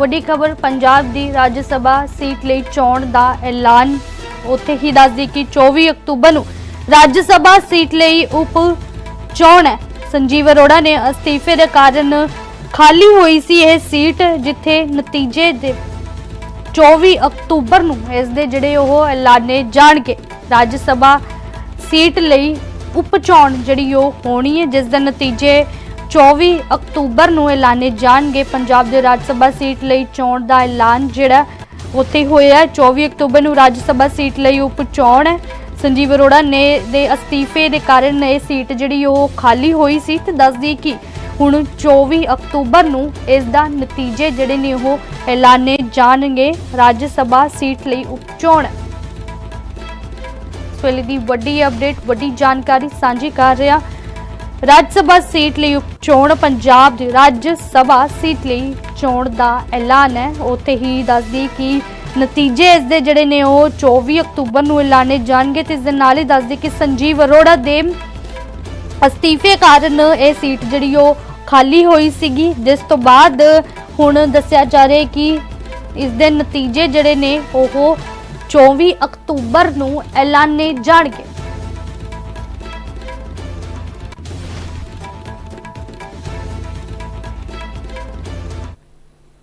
ਵੱਡੀ ਖਬਰ, ਪੰਜਾਬ ਦੀ ਰਾਜ ਸਭਾ ਸੀਟ ਲਈ ਚੋਣ ਦਾ ਐਲਾਨ। ਉੱਥੇ ਹੀ ਦੱਸਦੀ ਕਿ 24 ਅਕਤੂਬਰ ਨੂੰ ਰਾਜ ਸਭਾ ਸੀਟ ਲਈ ਉਪ ਚੋਣ ਹੈ। ਸੰਜੀਵ ਅਰੋੜਾ ਨੇ ਅਸਤੀਫੇ ਦੇ ਕਾਰਨ ਖਾਲੀ ਹੋਈ ਸੀ ਇਹ ਸੀਟ, ਜਿੱਥੇ ਨਤੀਜੇ ਦੇ 24 ਅਕਤੂਬਰ ਨੂੰ ਇਸ ਦੇ ਜਿਹੜੇ ਉਹ ਐਲਾਨੇ ਜਾਣਗੇ। ਰਾਜ ਸਭਾ ਸੀਟ ਲਈ ਉਪ ਚੋਣ ਜਿਹੜੀ ਉਹ ਹੋਣੀ ਹੈ, ਜਿਸ ਦੇ ਨਤੀਜੇ 24 ਅਕਤੂਬਰ ਨੂੰ ਐਲਾਨੇ ਜਾਣਗੇ। ਪੰਜਾਬ ਦੇ ਰਾਜ ਸਭਾ ਸੀਟ ਲਈ ਚੋਣ ਦਾ ਐਲਾਨ ਜਿਹੜਾ ਉੱਥੇ ਹੋਇਆ 24 ਅਕਤੂਬਰ ਨੂੰ ਰਾਜ ਸਭਾ ਸੀਟ ਲਈ ਉਪ ਚੋਣ ਹੈ। ਸੰਜੀਵ ਅਰੋੜਾ ਨੇ ਦੇ ਅਸਤੀਫੇ ਦੇ ਕਾਰਨ ਇਹ ਸੀਟ ਜਿਹੜੀ ਉਹ ਖਾਲੀ ਹੋਈ ਸੀ ਤੇ ਦੱਸਦੀ ਕਿ ਹੁਣ 24 ਅਕਤੂਬਰ ਨੂੰ ਇਸ ਦਾ ਨਤੀਜੇ ਜਿਹੜੇ ਨੇ ਉਹ ਐਲਾਨੇ ਜਾਣਗੇ। ਰਾਜ ਸਭਾ ਸੀਟ ਲਈ ਉਪ ਚੋਣ ਦੀ ਵੱਡੀ ਅਪਡੇਟ, ਵੱਡੀ ਜਾਣਕਾਰੀ ਸਾਂਝੀ ਕਰ ਰਿਹਾ ਰਾਜ ਸਭਾ ਸੀਟ ਲਈ ਉਪ ਚੋਣ, ਪੰਜਾਬ ਦੀ ਰਾਜ ਸਭਾ ਸੀਟ ਲਈ ਚੋਣ ਦਾ ਐਲਾਨ ਹੈ। ਉੱਥੇ ਹੀ ਦੱਸਦੀ ਕਿ ਨਤੀਜੇ ਇਸ ਦੇ ਜਿਹੜੇ ਨੇ, ਉਹ 24 ਅਕਤੂਬਰ ਨੂੰ ਐਲਾਨੇ ਜਾਣਗੇ ਤੇ ਇਸ ਦੇ ਨਾਲ ਹੀ ਦੱਸਦੀ ਕਿ ਸੰਜੀਵ ਅਰੋੜਾ ਦੇ ਅਸਤੀਫੇ ਕਾਰਨ ਇਹ ਸੀਟ ਜਿਹੜੀ, ਉਹ ਖਾਲੀ ਹੋਈ ਸੀਗੀ। ਜਿਸ ਤੋਂ ਬਾਅਦ ਹੁਣ ਦੱਸਿਆ ਜਾ ਰਿਹਾ ਕਿ ਇਸ ਦੇ ਨਤੀਜੇ ਜਿਹੜੇ ਨੇ, ਉਹ 24 ਅਕਤੂਬਰ ਨੂੰ ਐਲਾਨੇ ਜਾਣਗੇ।